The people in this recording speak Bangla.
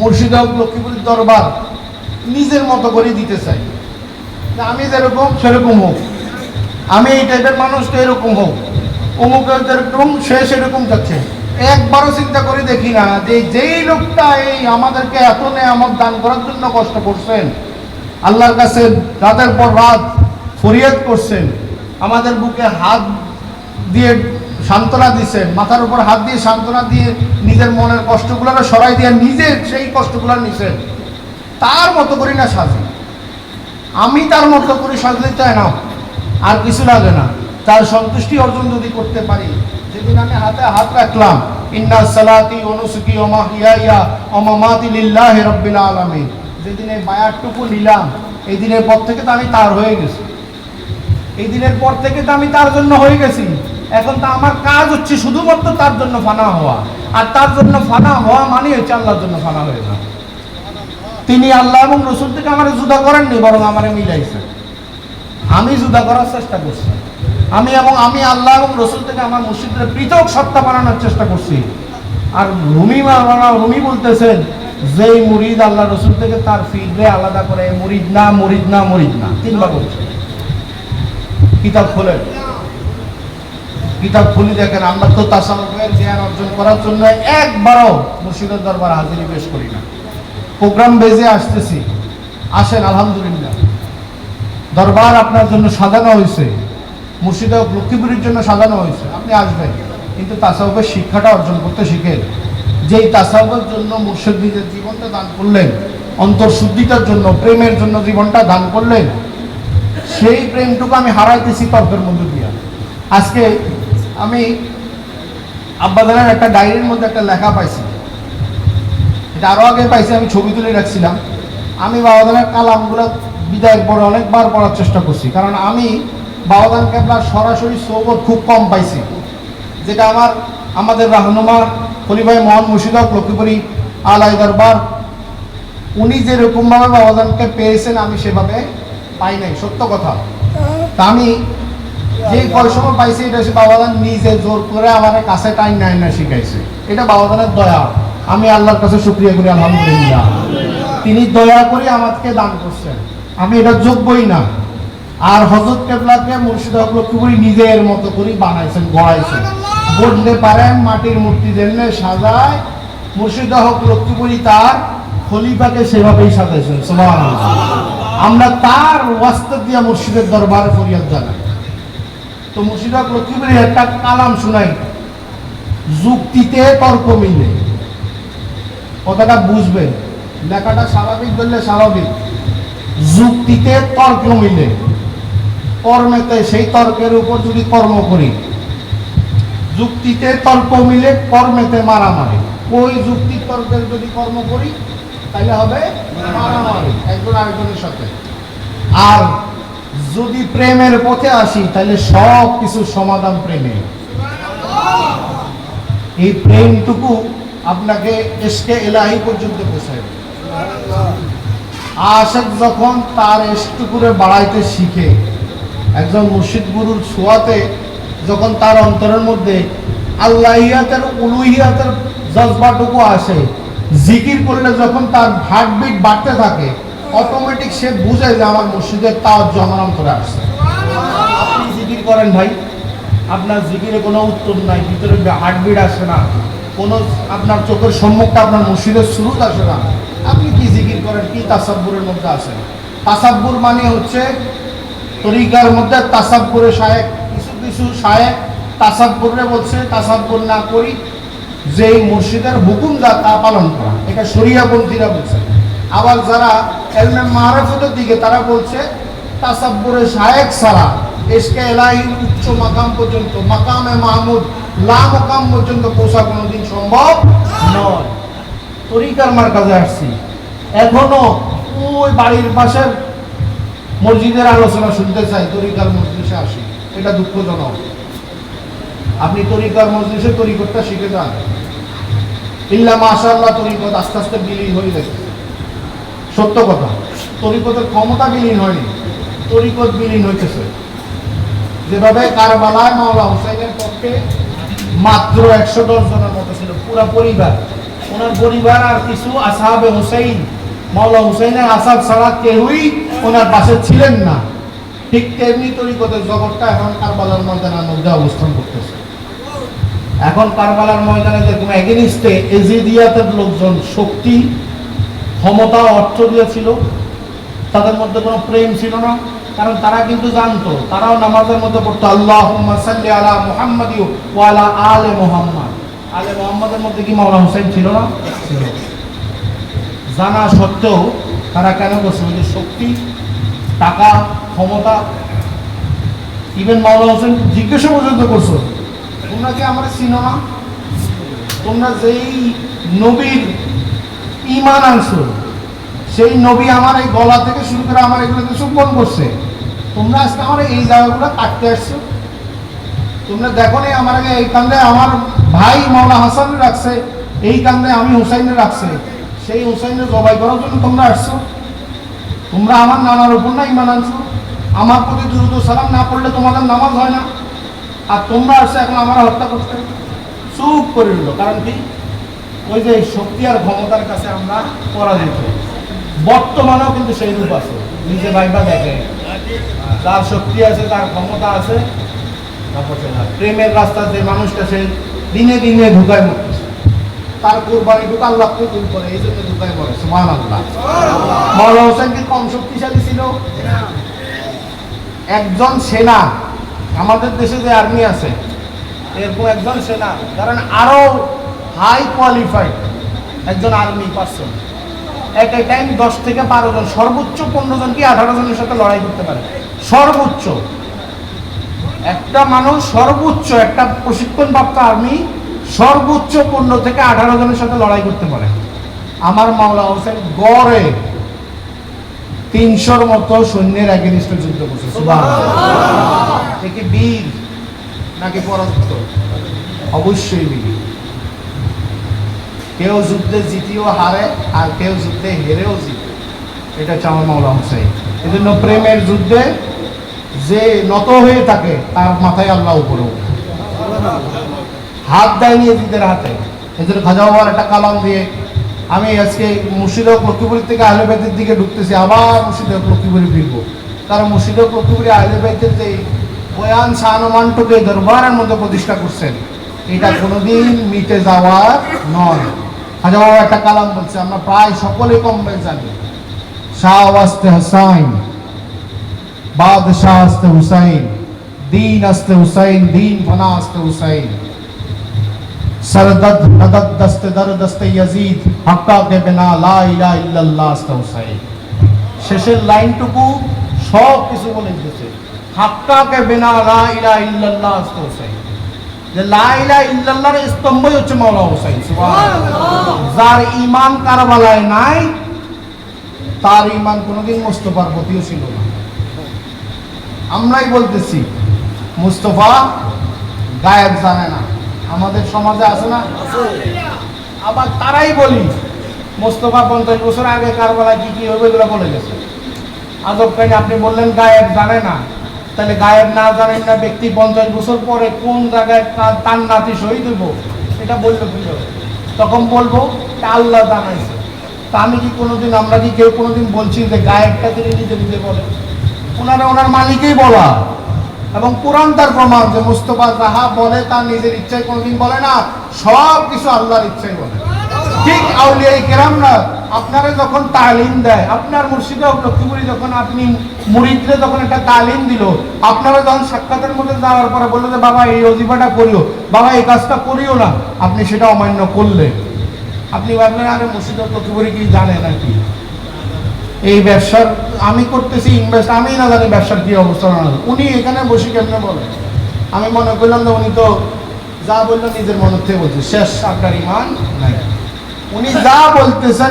মুর্শিদাবাদ, লক্ষ্মীপুরের দরবার নিজের মতো করে দিতে চাই। আমি যেরকম, সেরকম হোক। আমি এই টাইপের মানুষ তো এরকম হোক। অমুক যেরকম সে সেরকম যাচ্ছে একবারও চিন্তা করে দেখি না যে যেই লোকটা এই আমাদেরকে এত নেয়ামত দান করার জন্য কষ্ট করছেন, আল্লাহর কাছে রাতের পর রাত ফরিয়াদ করছেন, আমাদের বুকে হাত দিয়ে সান্ত্বনা দিচ্ছেন মাথার উপর হাত দিয়ে সান্ত্বনা দিয়ে নিজের মনের কষ্টগুলো সরাই দিয়ে নিজে সেই কষ্টগুলো নিছেন তার মতো করি না সাজি। আমি তার মতো করে সাজলে চাই না আর কিছু লাগে না। তার সন্তুষ্টি অর্জন যদি করতে পারি, যেদিন আমি হাতে হাত রাখলাম, ইন্না সালাতি অনুসুকি ওমা হিয়া অমামাতি লিল্লাহ রব্বিল আলামিন। যেদিন এই বায়ারটুকু নিলাম, এই দিনের পর থেকে তো আমি তার হয়ে গেছি। এই দিনের পর থেকে তো আমি তার জন্য হয়ে গেছি। এখন তো আমার কাজ হচ্ছে শুধুমাত্র তার জন্য ফানা হওয়া। আর তার জন্য ফানা হওয়া মানে হচ্ছে আল্লাহর জন্য ফানা হয়ে যাওয়া। তিনি আল্লাহ এবং রসুল থেকে আমার জুদা করেননি, বরং আমার মিলাইছে। আমি জুদা করার চেষ্টা করছি। আমি এবং আমি আল্লাহ এবং রসুল থেকে আমার মসজিদের পৃথক সত্তা বানানোর চেষ্টা করছি। আর রুমি রুমি বলতেছেন, যেই মুরিদ আল্লাহ রসুল থেকে তার ফিরবে আলাদা করে, মুরিদ না মুরিদ না মুরিদ না। তিনবার বলছে। কিতাব খোলেন। কিতাব খুলি দেখেন, আমরা তো তাসাউফের জ্ঞান অর্জন করার জন্য একবারও মুর্শিদের দরবার হাজিরি পেশ করি না। প্রোগ্রাম বেজে আসতেছি। আসেন, আলহামদুলিল্লাহ। দরবার আপনার জন্য সাজানো হয়েছে। মুর্শিদা লক্ষ্মীপুরের জন্য সাজানো হয়েছে। আপনি আসবেন। কিন্তু তাসাউফের শিক্ষাটা অর্জন করতে শিখেন। যেই তাসাউফের জন্য মুর্শিদ নিজের জীবনটা দান করলেন অন্তর্শুদ্ধিতার জন্য, প্রেমের জন্য জীবনটা দান করলেন, সেই প্রেমটুকু আমি হারাইতেছি তর্কের মধ্যে দিয়া। আজকে আমি আব্বাদানের একটা ডায়েরির মধ্যে একটা লেখা পাইছি। এটা আরও আগে পাইছি, আমি ছবি তুলে রাখছিলাম। আমি বাবাদানের কালামগুলো বিদায়ের পরে অনেকবার পড়ার চেষ্টা করছি, কারণ আমি বাবাদান কেবলার সরাসরি সৌবত খুব কম পাইছি। যেটা আমার, আমাদের রাহনুমা খলিভাই মোহন মুর্শিদক লক্ষ্মীপুরী আলাই দরবার, উনি যেরকমভাবে বাবাদানকে পেয়েছেন, আমি সেভাবে পাই নাই, সত্য কথা। তা আমি যে সময় পাইছি এটা সে বাবাদান নিজে জোর করে আমার কাছে টাইম নাই না শিখাইছে। এটা বাবাদানের দয়া। আমি আল্লাহর কাছে শুক্রিয়া করি, আলহামদুলিল্লাহ। তিনি দয়া করে আমাকে দান করছেন। আমি এটা যোগ্যই না। আর হজরত কেবলাকে মুর্শিদ লক্ষ্মীপুরি নিজের মতো করে বানাইছেন, গড়াইছেন? বলতে পারেন মাটির মূর্তি জেনে সাজায়, মুর্শিদ হক লক্ষ্মীপুরি তার খলিফাকে সেভাবেই সাজাইছেন আমরা তার ওয়াস্তে দিয়া মুর্শিদের দরবারে ফরিয়াদ জানাই। তো মুর্শিদ লক্ষ্মীপুরি একটা কালাম শুনাই। যুক্তিতে তর্ক মিলে। কথাটা বুঝবেন। লেখাটা স্বাভাবিক ধরলে স্বাভাবিক। যুক্তিতে তর্ক মিলে। কর্মেতে সেই তর্কের উপর যদি কর্ম করি, যুক্তিতে তর্ক মিলে কর্মেতে মারামারি। ওই যুক্তি তর্কের যদি কর্ম করি তাহলে হবে মারামারি। একজন আরেকজনের সাথে। আর যদি প্রেমের পথে আসি, তাহলে সব কিছু সমাধান প্রেমে। এই প্রেমটুকু আপনাকে এসকে এলাহি পর্যন্ত পৌঁছায় আশেক যখন তার এসটুকুরে বাড়াইতে শিখে, একজন মুর্শিদ গুরুর ছোঁয়াতে যখন তার অন্তরের মধ্যে আল্লাহিয়াতের উলুহিয়াতের জজবাটুকু আসে, জিকির করলে যখন তার হার্টবিট বাড়তে থাকে অটোমেটিক সে বুঝে যে আমার মসজিদের তাও আমার করে আসছে। আপনি জিকির করেন ভাই। আপনার জিকিরে কোনো উত্তর নাই, ভিতরে হার্টবিট আসে না। কোনো আপনার চোখের সম্মুখটা আপনার মসজিদের শুরুত আসে না। আপনি কি জিকির করেন? কি তাসাব্বুরের মধ্যে আসেন তাসাব্বুর মানে হচ্ছে তরিকার মধ্যে তাসাব্বুরে সাহেব কিছু কিছু সাহেব তাসাব্বুরে বলছে, তাসাব্বুর না করি যে মসজিদের হুকুম যা তা পালন করা। এটা শরিয়াপন্থীরা বলছে। আবার যারা এলমে মারাফতের দিকে তারা বলছে, তাসাব্বুরে শায়েক ছাড়া এসকে এলাহির উচ্চ মাকাম পর্যন্ত, মাকামে মাহমুদ, লা মাকাম পর্যন্ত পৌঁছা কোনোদিন সম্ভব নয়। তরিকার মার কাছে আসছি। এখনও ওই বাড়ির পাশের মসজিদের আলোচনা শুনতে চাই, তরিকার মসজিদে আসি। এটা দুঃখজনক। আপনি তরিকার মসজিদে তরিকতটা শিখে যান। ইল্লা মাশাআল্লাহ তরিকত আস্তে আস্তে বিলীন হয়ে গেছে। সত্য কথা। তরিকতের ক্ষমতা বিলীন হয়নি। তরিকত বিলীন হইতেছে। যেভাবে কারবালায় মাওলা হুসাইনের পক্ষে মাত্র একশো দশ জনের মতো ছিল, পুরা পরিবার। ওনার পরিবার আর কিছু আসাহাবে হুসাইন, মাওলা হুসাইনের আসাদ ছাড়া কেউই ওনার পাশে ছিলেন না। ঠিক তেমনি তরিকতের জগৎটা এখন কারবালার ময়দানের মধ্যে অবস্থান করতেছে। এখন কারবালার ময়দানে যেরকম এগেনিস্টে এজিদিয়াতের লোকজন শক্তি ক্ষমতা অর্থ দিয়েছিল। তাদের মধ্যে কোনো প্রেম ছিল না, কারণ তারা কিন্তু জানতো, তারাও নামাজের মধ্যে পড়তো আল্লাহ আলা মুহাম্মদ ওয়ালা আলে মোহাম্মদ। আলে মোহাম্মদের মধ্যে কি মাওলানা হোসেন ছিল না? ছিল। জানা সত্ত্বেও তারা কেন করছে ওই যে শক্তি, টাকা, ক্ষমতা? ইভেন মাওলানা হোসেন জিজ্ঞাসা পর্যন্ত করছ, তোমরা কি আমার চিনো না? তোমরা যেই নবীর ইমান আনছো। সেই নবী আমার এই গলা থেকে শুরু করে আমার এগুলো সুপন করছে। তোমরা আজকে আমার এই জায়গাগুলো কাটতে আসছো। তোমরা দেখো নি আমার আগে এই কান্দে আমার ভাই মৌলা হাসান রাখছে, এই কান্দে আমি হুসাইনে রাখছে। সেই হুসাইনের জবাই করার জন্য তোমরা আসছো। তোমরা আমার নানার উপর না ইমান আনছো। আমার প্রতি দ্রুত সালাম না পড়লে তোমাদের নামাজ হয় না। আর তোমরা আসছো এখন আমার হত্যা করতে। চুপ করে দিল কারণ কি? ওই যে শক্তি আর ক্ষমতার কাছে আমরা পরাজিত। বর্তমানেও কিন্তু সেই রূপ আছে। নিজে ভাইবা দেখে। যার শক্তি আছে, তার ক্ষমতা আছে প্রেমের রাস্তা যে মানুষটা, সে দিনে দিনে ঢুকায় মরতেছে। তার কোরবানি ঢুকা আল্লাহ কবুল করে, এই জন্য ঢুকায় মরে। সুমান আল্লাহ হোসেন কি কম শক্তিশালী ছিল? একজন সেনা, আমাদের দেশে যে আর্মি আছে, এরকম একজন সেনা। কারণ আরও হাই কোয়ালিফাইড, একজন আর্মি পার্সন। এক এক টাইম দশ থেকে বারো জন, সর্বোচ্চ পনেরো জন কি আঠারো জনের সাথে লড়াই করতে পারে? সর্বোচ্চ। একটা মানুষ সর্বোচ্চ, একটা প্রশিক্ষণপ্রাপ্ত আর্মি সর্বোচ্চ পনেরো থেকে আঠারো জনের সাথে লড়াই করতে পারে। আমার মাওলা হোসেন গড়ে তিনশোর মতো সৈন্যের এগেনিস্টে যুদ্ধ করছে, সুবহানাল্লাহ। সে কি বীর নাকি পরাজিত অবশ্যই বীর। কেউ যুদ্ধে জিতিও হারে আর কেউ যুদ্ধে হেরেও জিতে এটা হচ্ছে আমার মাওলা হোসেন এই জন্য প্রেমের যুদ্ধে যে নত হয়ে থাকে, তার মাথায় আল্লাহ উপরে। হাত দেয়নি এদিদের হাতে। জন্য খাজা বাবার একটা কালাম দিয়ে, আমি আজকে মুর্শিদক লক্ষ্মীপুরের থেকে আহলেবাইতের দিকে ঢুকতেছি, আবার মুর্শিদক লক্ষ্মীপুরে ফিরবো। কারণ মুর্শিদক লক্ষ্মীপুরে আহলেবাইতের যে বয়ান সানমানটুকে দরবারের মধ্যে প্রতিষ্ঠা করছেন, এটা কোনোদিন মিটে যাওয়ার নয়। হাজারও একটা কালাম বলছে, আমরা প্রায় সকলে কম জানি শাহ আস্তে হাসাইন, বাদশাহ আস্তে হুসাইন دین است حسین دین فنا است حسین سردد ندد دست در دست یزید হাক্কা কে বিনা, লা ইলাহা ইল্লাল্লাহ আস্ত হুসাইন। শেষের লাইনটুকু সব কিছু বলে দিতেছে হাক্কা কে বিনা, লা ইলাহা ইল্লাল্লাহ আস্ত হুসাইন। যে লা ইলাহা ইল্লাল্লাহর স্তম্ভই হচ্ছে মাওলা হুসাইন সুবহানাল্লাহ। যার ঈমান কারবালায় নাই তার ঈমান কোনোদিন মুস্তফার প্রতিও ছিল না। আমরাই বলতেছি মুস্তফা গায়েব জানে না আমাদের সমাজে আছে না? আবার তারাই বলি মোস্তফা পঞ্চাশ বছর আগে কারবালায় কি কি হবে এগুলো বলে গেছে। আজব কাহিনী আপনি বললেন গায়েব জানে না। তাহলে গায়েব না জানেন না ব্যক্তি পঞ্চাশ বছর পরে কোন জায়গায় তার নাতি শহীদ হইব? এটা বলল হবে। তখন বলব আল্লাহ জানাইছে। তা আমি কি কোনোদিন, আমরা কি কেউ কোনোদিন বলছি যে গায়েবটা তিনি নিজে নিজে বলেন? ওনারা ওনার মালিকই বলা। এবং কোরআন তার প্রমাণ যে মুস্তফা যাহা বলে তার নিজের ইচ্ছায় কোনোদিন বলে না সব কিছু আল্লাহর ইচ্ছাই বলে। ঠিক আউলিয়াই কেরাম না, আপনারা যখন তালিম দেয়, আপনার মুর্শিদে লক্ষ্মীপুরি যখন আপনি মুরিদরে যখন একটা তালিম দিল, আপনারা যখন সাক্ষাতের মধ্যে যাওয়ার পরে বলল যে, বাবা, এই অজিফাটা করিও বাবা, এই কাজটা করিও না। আপনি সেটা অমান্য করলেন। আপনি ভাবলেন, আরে, মুর্শিদ লক্ষ্মীপুরি কি জানে নাকি? এই ব্যবসার, আমি করতেছি ইনভেস্ট আমি না জানি ব্যবসার কি অবস্থা না উনি এখানে বসে কেমনে বলে? আমি মনে করলাম যে, উনি তো যা বলল নিজের মনের থেকে বলছে, শেষ, আপনার ইমান নাই। উনি যা বলতেছেন